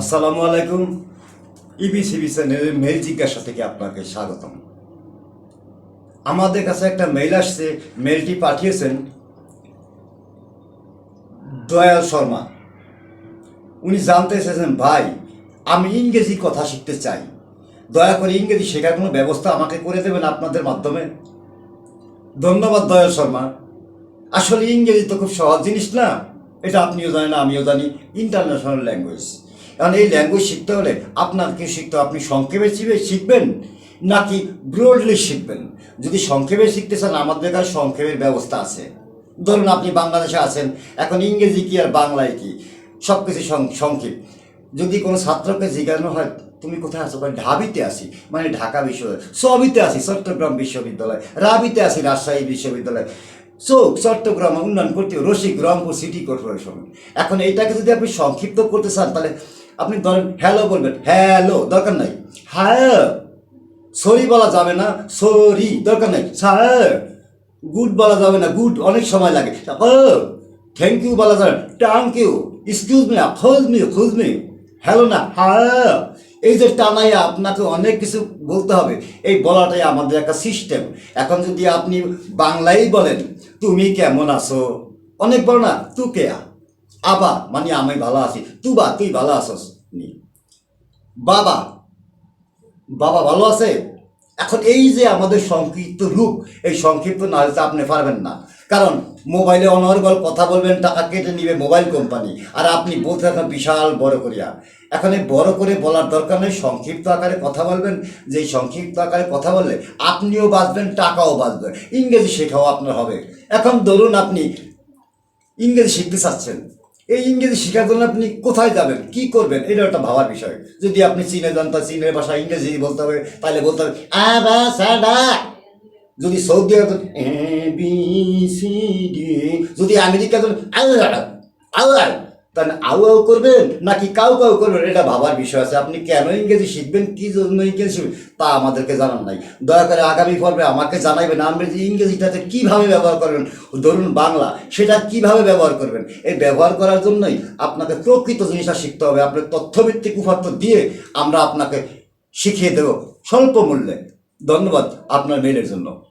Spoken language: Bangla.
আসসালামু আলাইকুম। ইবিসিবি চ্যানেলের মেল জিজ্ঞাসা থেকে আপনাকে স্বাগতম। আমাদের কাছে একটা মেল আসছে পাঠিয়েছেন দয়াল শর্মা। উনি জানতে এসেছেন ভাই, আমি ইংরেজি কথা শিখতে চাই। দয়া করে ইংরেজি শেখার কোনো ব্যবস্থা আমাকে করে দেবেন আপনাদের মাধ্যমে? ধন্যবাদ দয়াল শর্মা। আসলে ইংরেজি তো খুব সহজ জিনিস না। এটা আপনিও জানেন, আমিও জানি। International language. কারণ এই ল্যাঙ্গুয়েজ শিখতে হলে আপনার আপনাকে শিখতে। আপনি সংক্ষেপে শিখবে শিখবেন? নাকি ব্রডলি শিখবেন? যদি সংক্ষেপে শিখতে চান, আমাদের কাছে সংক্ষেপের ব্যবস্থা আছে। ধরুন আপনি বাংলাদেশে আছেন, এখন ইংরেজি কি আর বাংলায় কি? সব কিছু সংক্ষেপ। যদি কোনো ছাত্রকে জিজ্ঞাসা হয়, তুমি কোথায় আছো? ঢাবিতে আছি। মানে ঢাকা বিশ্ববিদ্যালয়। সবিতে আছি, চট্টগ্রাম বিশ্ববিদ্যালয়। রাবিতে আছি, রাজশাহী বিশ্ববিদ্যালয়। চোখ চট্টগ্রাম উন্নয়ন করতে রসিক, রংপুর সিটি কর্পোরেশন এখন এইটাকে যদি আপনি সংক্ষিপ্ত করতে চান, তাহলে আপনি ধরেন হ্যালো বলবেন। হ্যালো দরকার নাই। হ্যাঁ সরি বলা যাবে না। সরি দরকার নাই। স্যার গুড বলা যাবে না। গুড অনেক সময় লাগে। থ্যাংক ইউ বলা যাবে থ্যাংক ইউ এক্সকিউজ মি খোঁজ মি খোঁজ মি হ্যালো না। হ্যাঁ এই যে টানাই আপনাকে অনেক কিছু বলতে হবে, এই বলাটাই আমাদের একটা সিস্টেম এখন যদি আপনি বাংলায় বলেন, তুমি কেমন আছো? অনেক বড় না তু কেয়া আবা মানে আমি ভালো আছি। তু তুবা, তুই ভালো আছস। বাবা বাবা ভালো আছে? এখন এই যে আমাদের সংক্ষিপ্ত রূপ, এই সংক্ষিপ্ত না হলে আপনি পারবেন না। কারণ মোবাইলে অনর্গল কথা বলবেন, টাকা কেটে নিবে মোবাইল কোম্পানি আর আপনি বলতে থাকেন বিশাল বড় করিয়া। এখন এই বড় করে বলার দরকার নেই, সংক্ষিপ্ত আকারে কথা বলবেন, যে সংক্ষিপ্ত আকারে কথা বললে আপনিও বাঁচবেন, টাকাও বাঁচবে। ইংরেজি শেখাও আপনার হবে। এখন ধরুন আপনি ইংরেজি শিখতে চাচ্ছেন। এই ইংরেজি শেখার জন্য আপনি কোথায় যাবেন? কি করবেন? এটা একটা ভাবার বিষয়। যদি আপনি চীনে যান, তা চীনের ভাষা ইংরেজি বলতে হবে, তাহলে বলতে হবে আ বা যদি সৌদি আরব বি সি ডি। যদি আমেরিকা আল্লাহ আল্লাহ তাহলে আউ আউ করবেন নাকি কাউ কাউ করবেন? এটা ভাবার বিষয় আছে। আপনি কেন ইংরেজি শিখবেন? কি জন্য ইংরেজি শিখবেন? তা আমাদেরকে জানান নাই। দয়া করে আগামী পর্বে আমাকে জানাইবেন আমরা যে ইংরেজিটাতে কীভাবে ব্যবহার করবেন। ধরুন বাংলা, সেটা কীভাবে ব্যবহার করবেন? এই ব্যবহার করার জন্যই আপনাকে প্রকৃত জিনিসটা শিখতে হবে। আপনার তথ্যভিত্তিক উপাত্ত দিয়ে আমরা আপনাকে শিখিয়ে দেব স্বল্প মূল্যে। ধন্যবাদ আপনার মেলের জন্য।